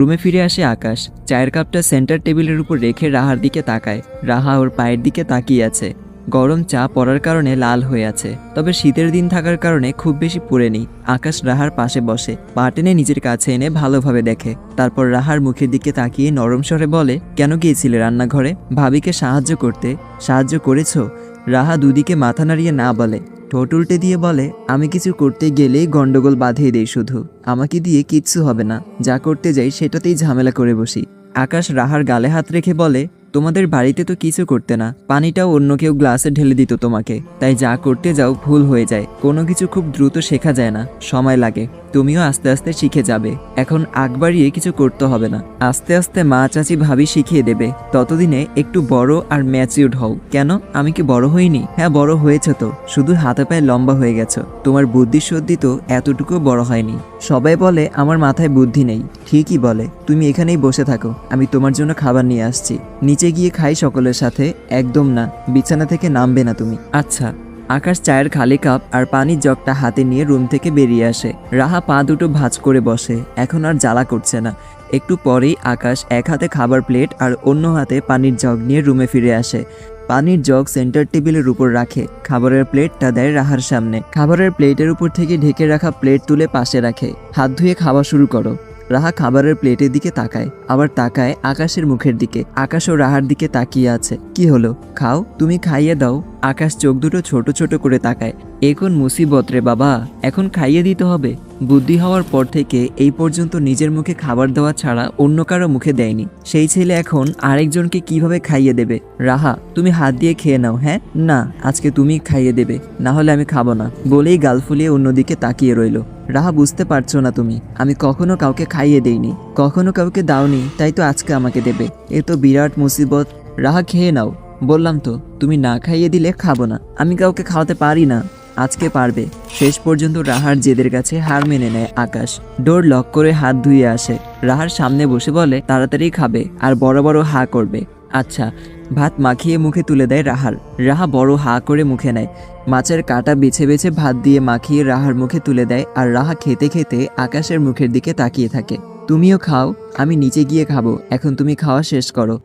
রুমে ফিরে আসে আকাশ। চায়ের কাপটা সেন্টার টেবিলের উপর রেখে রাহার দিকে তাকায়। রাহা ওর পায়ের দিকে তাকিয়ে আছে। গরম চা পড়ার কারণে লাল হয়ে আছে। তবে শীতের দিন থাকার কারণে খুব বেশি পুড়েনি আকাশ রাহার পাশে বসে। পা টেনে নিজের কাছে এনে ভালোভাবে দেখে। তারপর রাহার মুখের দিকে তাকিয়ে নরম স্বরে বলে, কেন গিয়েছিলে রান্নাঘরে? ভাবিকে সাহায্য করতে। সাহায্য করেছ? রাহা দুদিকে মাথা নাড়িয়ে না বলে ঠোঁট উল্টে দিয়ে বলে, আমি কিছু করতে গেলেই গন্ডগোল বাঁধিয়ে দেই শুধু। আমাকে দিয়ে কিচ্ছু হবে না। যা করতে যাই সেটাতেই ঝামেলা করে বসি। আকাশ রাহার গালে হাত রেখে বলে, তোমাদের বাড়িতে তো কিছু করতে না। পানিটাও অন্য কেউ গ্লাসে ঢেলে দিত তোমাকে। তাই যা করতে যাও ভুল হয়ে যায়। কোনো কিছু খুব দ্রুত শেখা যায় না। সময় লাগে। তুমিও আস্তে আস্তে শিখে যাবে। এখন আগ বাড়িয়ে কিছু করতে হবে না। আস্তে আস্তে মা চাচি ভাবি শিখিয়ে দেবে। ততদিনে একটু বড় আর ম্যাচিউড হও। কেন? আমি কি বড় হইনি? হ্যাঁ বড় হয়েছে তো। শুধু হাতে পায়ে লম্বা হয়ে গেছো। তোমার বুদ্ধি সত্যি তো এতটুকু বড় হয়নি। সবাই বলে, আমার মাথায় বুদ্ধি নেই। ঠিকই বলে, তুমি এখানেই বসে থাকো। আমি তোমার জন্য খাবার নিয়ে আসছি। নিচে গিয়ে খাই সকলের সাথে। একদম না। বিছানা থেকে নামবে না তুমি। আচ্ছা। আকাশ চায়ের খালি কাপ আর পানির জগটা হাতে নিয়ে রুম থেকে বেরিয়ে আসে। রাহা পা দুটো ভাঁজ করে বসে। এখন আর জ্বালা করছে না। একটু পরেই আকাশ এক হাতে খাবার প্লেট আর অন্য হাতে পানির জগ নিয়ে রুমে ফিরে আসে। পানির জগ সেন্টার টেবিলের উপর রাখে। খাবারের প্লেটটা দেয় রাহার সামনে। খাবারের প্লেটের উপর থেকে ঢেকে রাখা প্লেট তুলে পাশে রাখে। হাত ধুয়ে খাওয়া শুরু করো। রাহা খাবারের প্লেটের দিকে তাকায়। আবার তাকায় আকাশের মুখের দিকে। আকাশ ও রাহার দিকে তাকিয়ে আছে। কি হলো? খাও? তুমি খাইয়ে দাও। আকাশ চোখ দুটো ছোট ছোট করে তাকায়। এখন মুসিবত রে বাবা? এখন খাইয়ে দিতে হবে। বুদ্ধি হওয়ার পর থেকে এই পর্যন্ত নিজের মুখে খাবার দেওয়া ছাড়া অন্য কারও মুখে দেয়নি। সেই ছেলে এখন আরেকজনকে কীভাবে খাইয়ে দেবে? রাহা, তুমি হাত দিয়ে খেয়ে নাও হ্যাঁ? না, আজকে তুমি খাইয়ে দেবে, না হলে আমি খাব না। বলেই গাল ফুলিয়ে অন্যদিকে তাকিয়ে রইল। রাহা, বুঝতে পারছ না তুমি, আমি কখনো কাউকে খাইয়ে দেইনি। কখনো কাউকে দাওনি, তাই তো আজকে আমাকে দেবে। এ তো বিরাট মুসিবত। রাহা, খেয়ে নাও। বললাম তো, তুমি না খাইয়ে দিলে খাব না। আমি কাউকে খাওয়াতে পারি না। আজকে পারবে। শেষ পর্যন্ত রাহার জেদের কাছে হার মেনে নেয় আকাশ। ডোর লক করে হাত ধুয়ে আসে। রাহার সামনে বসে বলে, তাড়াতাড়ি খাবে আর বড় বড় হা করবে। আচ্ছা ভাত মাখিয়ে মুখে তুলে দেয় রাহার। রাহা বড় হা করে মুখে নেয়। মাছের কাটা বেছে বেছে ভাত দিয়ে মাখিয়ে রাহার মুখে তুলে দেয় আর রাহা খেতে খেতে আকাশের মুখের দিকে তাকিয়ে থাকে। তুমিও খাও, আমি নিচে গিয়ে খাব। এখন তুমি খাওয়া শেষ করো।